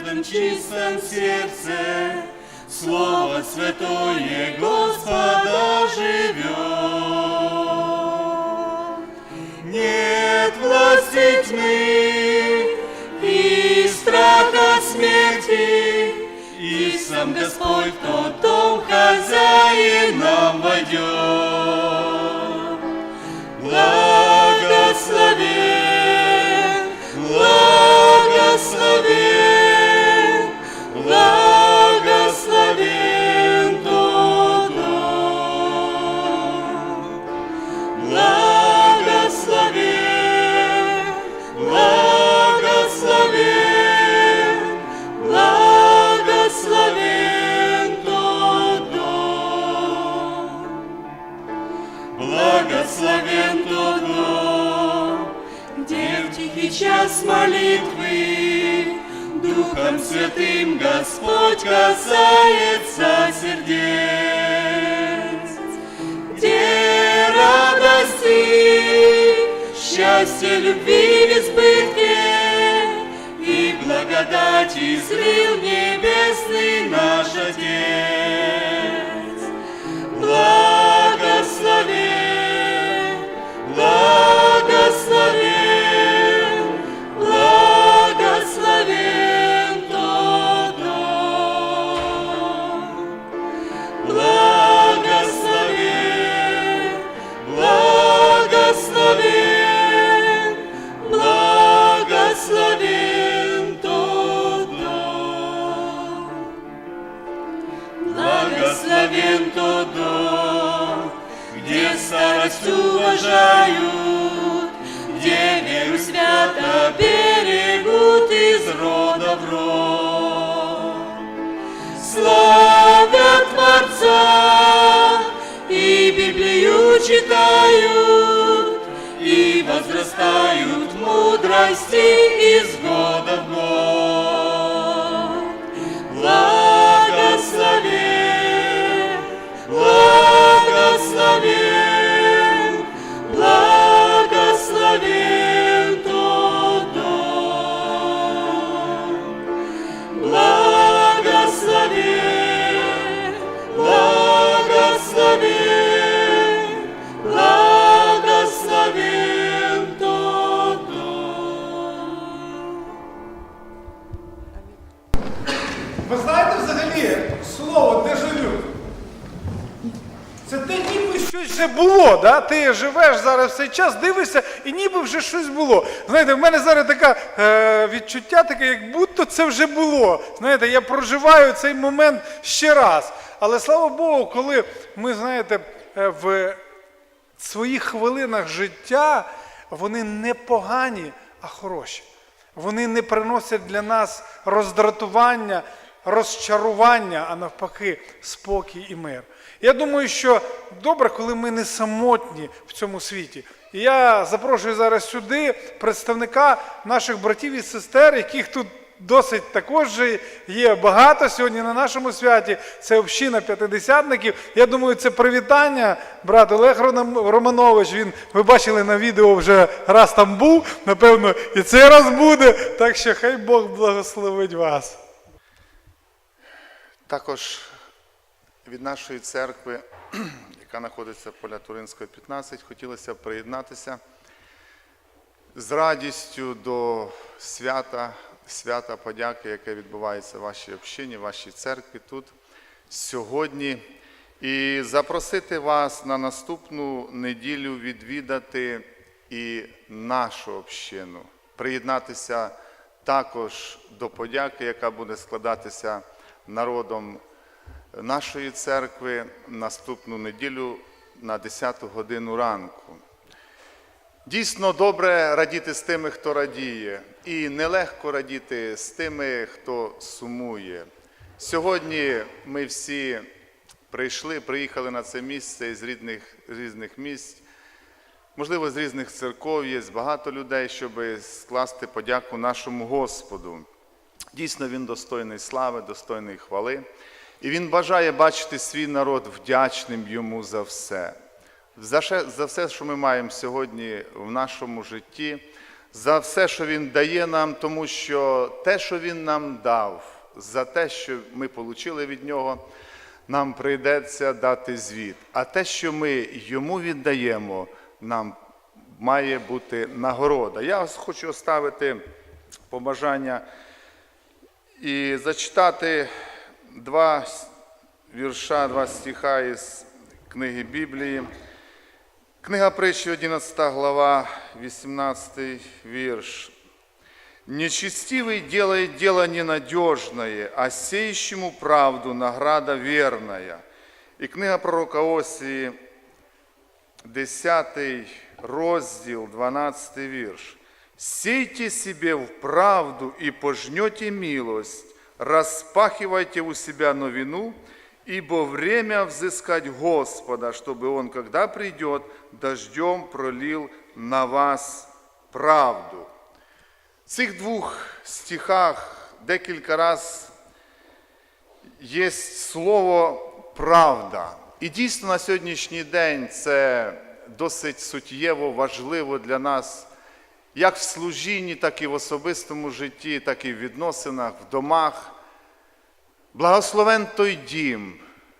каждом чистом сердце Слово Святое Господа живет. Нет власти тьмы и страха смерти, И сам Господь тот дом хозяин нам войдет. Благословен Господь касается сердец, где радости, счастье, любви в избытке и благодать излил небесный наш Отец. возрастают мудрости и знания. Ви знаєте взагалі слово дежавю? Це те, ніби щось вже було. Да? Ти живеш зараз в цей час, дивишся, і ніби вже щось було. Знаєте, в мене зараз таке е, відчуття, таке, як будто це вже було. Знаєте, я проживаю цей момент ще раз. Але слава Богу, коли ми, знаєте, е, в своїх хвилинах життя вони не погані, а хороші. Вони не приносять для нас роздратування, розчарування, а навпаки, спокій і мир. Я думаю, що добре, коли ми не самотні в цьому світі. І я запрошую зараз сюди представника наших братів і сестер, яких тут досить також є багато сьогодні на нашому святі. Це община п'ятидесятників. Я думаю, це привітання. Брат Олег Романович. Він ви бачили на відео вже раз там був. Напевно, і цей раз буде. Так що хай Бог благословить вас. Також від нашої церкви, яка знаходиться поля Туринського 15, хотілося б приєднатися з радістю до свята, свята подяки, яке відбувається в вашій общині, в вашій церкві тут сьогодні. І запросити вас на наступну неділю відвідати і нашу общину, приєднатися також до подяки, яка буде складатися народом нашої церкви наступну неділю на 10 годину ранку. Дійсно добре радіти з тими, хто радіє, і нелегко радіти з тими, хто сумує. Сьогодні ми всі прийшли, приїхали на це місце із різних, різних місць, можливо, з різних церков є багато людей, щоб скласти подяку нашому Господу. Дійсно, він достойний слави, достойний хвали. І він бажає бачити свій народ вдячним йому за все. За все, що ми маємо сьогодні в нашому житті, за все, що Він дає нам, тому що те, що Він нам дав, за те, що ми отримали від Нього, нам прийдеться дати звіт. А те, що ми йому віддаємо, нам має бути нагорода. Я хочу оставити побажання і зачитати два вірша, два стиха із книги Біблії. Книга притчі, 11 глава, 18 вірш. Нечестивый делает дело ненадежное, а сеющему правду награда верная. І книга пророка Осії, 10 розділ, 12 вірш. Сейте себе в правду и пожнете милость, распахивайте у себя новину, ибо время взыскать Господа, чтобы Он, когда придет, дождем пролил на вас правду. В цих двох стихах декілька раз є слово правда. І дійсно на сьогоднішній день це досить суттєво важливо для нас, як в служінні, так і в особистому житті, так і в відносинах, в домах. Благословен той дім,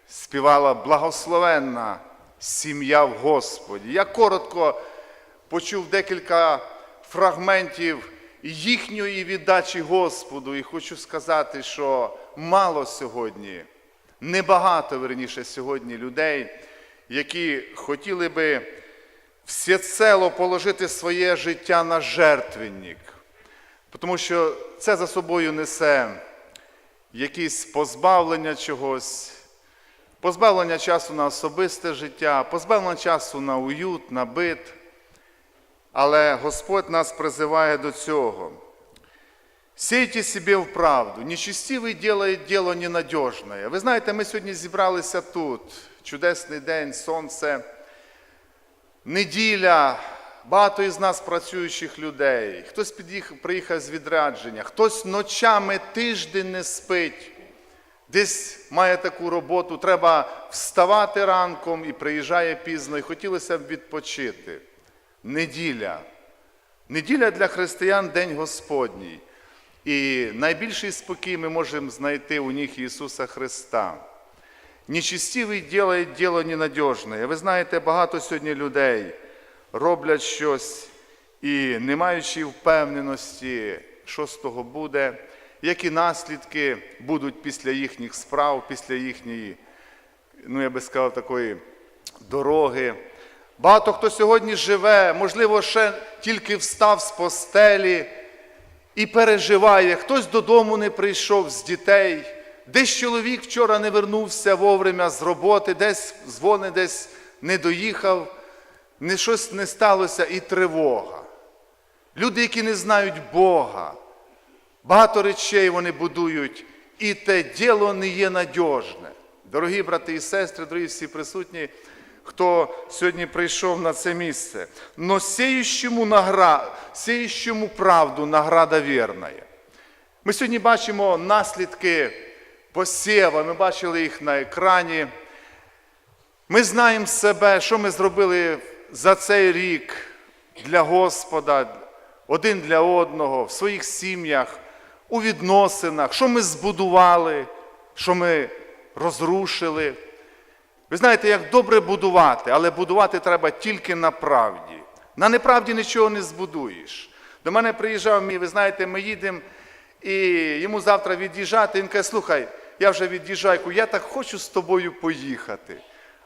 співала благословенна сім'я в Господі. Я коротко почув декілька фрагментів їхньої віддачі Господу, і хочу сказати, що мало сьогодні, небагато верніше сьогодні людей, які хотіли би всецело положити своє життя на жертвенник, тому що це за собою несе якісь позбавлення чогось, позбавлення часу на особисте життя, позбавлення часу на уют, на бит. Але Господь нас призиває до цього. Сейте себе в правду. Нечестивий делает дело ненадежное. Ви знаєте, ми сьогодні зібралися тут. Чудесний день, сонце, неділя. Багато із нас працюючих людей. Хтось під'їхав, приїхав з відрядження, хтось ночами тиждень не спить. Десь має таку роботу, треба вставати ранком і приїжджає пізно, і хотілося б відпочити. Неділя. Неділя для християн День Господній. І найбільший спокій ми можемо знайти у них Ісуса Христа. Нечестивий делает діло ненадежне. Ви знаєте, багато сьогодні людей роблять щось і, не маючи впевненості, що з того буде, які наслідки будуть після їхніх справ, після їхньої, ну я би сказав, такої дороги. Багато хто сьогодні живе, можливо, ще тільки встав з постелі і переживає. Хтось додому не прийшов з дітей, десь чоловік вчора не вернувся вовремя з роботи, десь дзвони, десь не доїхав, не щось не сталося і тривога. Люди, які не знають Бога, багато речей вони будують, і те діло не є надіжне. Дорогі брати і сестри, дорогі всі присутні, хто сьогодні прийшов на це місце. Но сеющему, награ... правду награда вірна. Ми сьогодні бачимо наслідки посєва, ми бачили їх на екрані. Ми знаємо себе, що ми зробили за цей рік для Господа, один для одного, в своїх сім'ях, у відносинах, що ми збудували, що ми розрушили. Ви знаєте, як добре будувати, але будувати треба тільки на правді. На неправді нічого не збудуєш. До мене приїжджав мій, ви знаєте, ми їдемо, і йому завтра від'їжджати. Він каже, слухай, я вже від'їжджаю, я так хочу з тобою поїхати.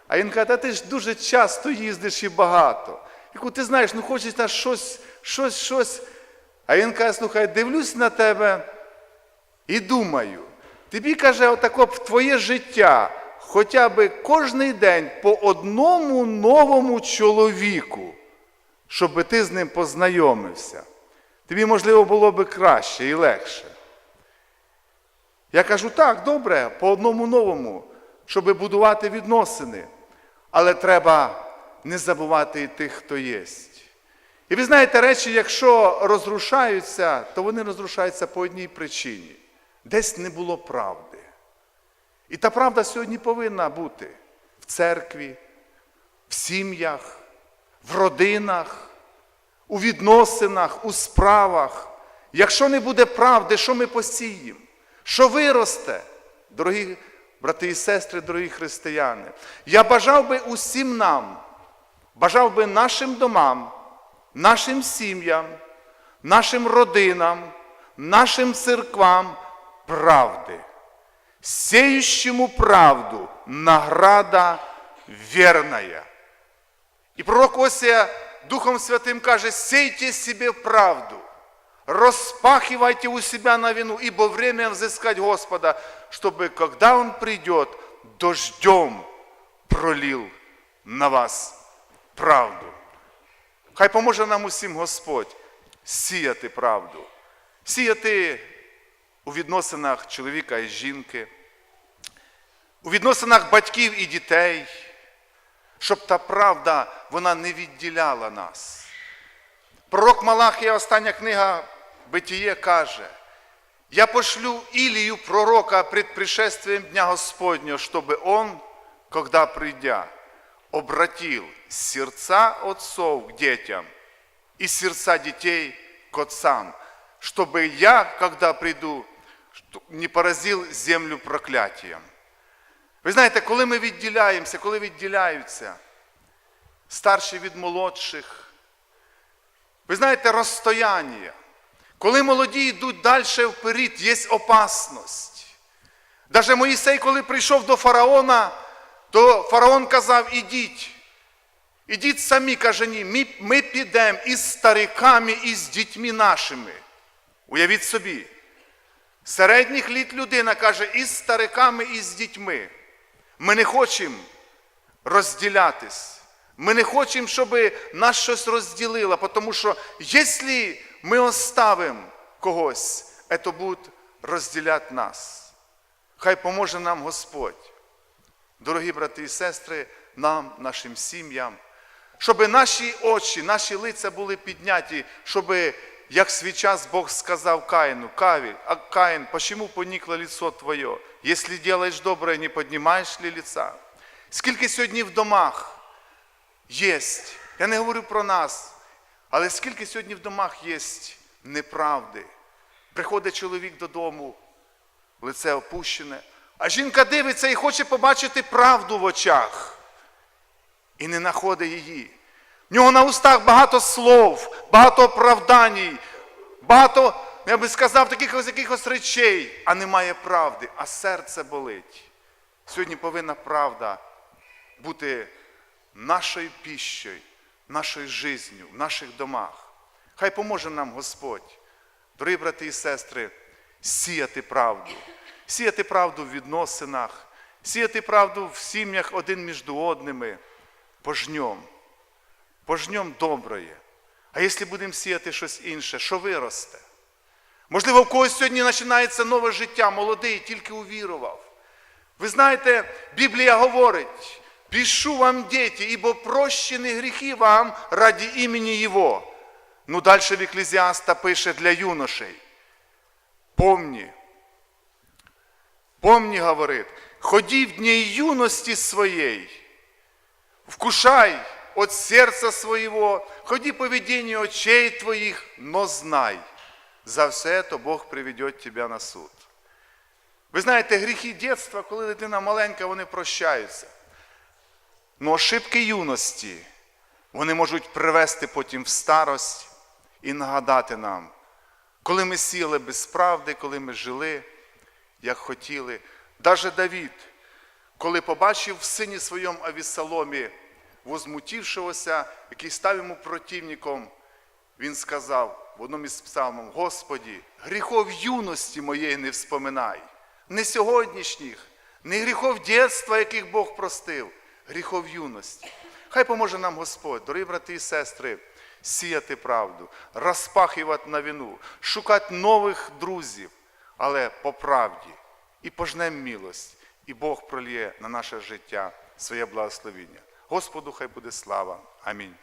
А він каже, та ти ж дуже часто їздиш і багато. Я кажу, ти знаєш, ну хочеться щось, щось, щось. А він каже, слухай, дивлюсь на тебе і думаю, тобі каже, отако б твоє життя, хоча б кожний день по одному новому чоловіку, щоб ти з ним познайомився. Тобі, можливо, було б краще і легше. Я кажу, так, добре, по одному новому, щоб будувати відносини. Але треба не забувати і тих, хто є. І ви знаєте, речі, якщо розрушаються, то вони розрушаються по одній причині. Десь не було правди. І та правда сьогодні повинна бути в церкві, в сім'ях, в родинах, у відносинах, у справах. Якщо не буде правди, що ми посіємо? Що виросте, дорогі брати і сестри, дорогі християни? Я бажав би усім нам, бажав би нашим домам, нашим сім'ям, нашим родинам, нашим церквам правди. Сеющему правду награда верная. І пророк Осія Духом Святим каже, сейте себе правду, распахивайте у себя на вину, ибо время взыскать Господа, чтобы, когда Он придет, дождем пролил на вас правду. Хай поможе нам усім Господь сіяти правду, сіяти у відносинах чоловіка і жінки, у відносинах батьків і дітей, щоб та правда вона не відділяла нас. Пророк Малахія, остання книга Битіє, каже, я пошлю Илию, пророка, пред пришествием Дня Господнего, чтобы он, когда придя, обратил сердца отцов к детям и сердца детей к отцам, чтобы я, когда приду, не поразил землю проклятием. Ви знаєте, коли ми відділяємося, коли відділяються старші від молодших, ви знаєте, розстояння. Коли молоді йдуть далі вперед, є опасність. Даже Моїсей, коли прийшов до фараона, то фараон казав, ідіть. Ідіть самі, каже, ні, ми, ми підемо із стариками, і з дітьми нашими. Уявіть собі. Середніх літ людина каже, із стариками, і з дітьми. Ми не хочемо розділятись. Ми не хочемо, щоб нас щось розділило, тому що якщо ми оставимо когось, це буде розділяти нас. Хай поможе нам Господь, дорогі брати і сестри, нам, нашим сім'ям, щоб наші очі, наші лиця були підняті, щоб, як свій час Бог сказав Каїну, Кавіль, а Каїн, почему поникло лицо твоє? Якщо делаешь добре, не піднімаєш ли лица? Скільки сьогодні в домах є, я не говорю про нас, але скільки сьогодні в домах є неправди. Приходить чоловік додому, лице опущене, а жінка дивиться і хоче побачити правду в очах і не знаходить її. В нього на устах багато слов, багато оправдань, багато, я би сказав, таких ось якихось речей, а немає правди, а серце болить. Сьогодні повинна правда бути нашою піщею, нашою життю, в наших домах. Хай поможе нам Господь, дорогі брати і сестри, сіяти правду, сіяти правду в відносинах, сіяти правду в сім'ях один між одними, пожньом, пожньом доброє. А якщо будемо сіяти щось інше, що виросте? Можливо, в когось сьогодні починається нове життя, молодий, тільки увірував. Ви знаєте, Біблія говорить, пішу вам, діти, ібо прощені гріхи вам раді імені Його. Ну, далі в Еклезіаста пише для юношей. Помні, помні, говорить, ході в дні юності своєї, вкушай от серця своего, ходи по видению очей твоих, но знай, за все это Бог приведет тебя на суд. Ви знаєте, гріхи дитинства, коли дитина маленька, вони прощаються. Но ошибки юності, вони можуть привести потім в старость і нагадати нам, коли ми сіли без правди, коли ми жили, як хотіли. Даже Давід, коли побачив в сині своєму Авісаломі, возмутившогося, який став йому противником, він сказав в одному із псалмів, Господі, гріхов юності моєї не вспоминай, не сьогоднішніх, не гріхов дєтства, яких Бог простив, гріхов юності. Хай поможе нам Господь, дорогі брати і сестри, сіяти правду, розпахувати на вину, шукати нових друзів, але по правді. І пожнем милость, і Бог пролє на наше життя своє благословіння. Господу хай буде слава. Амінь.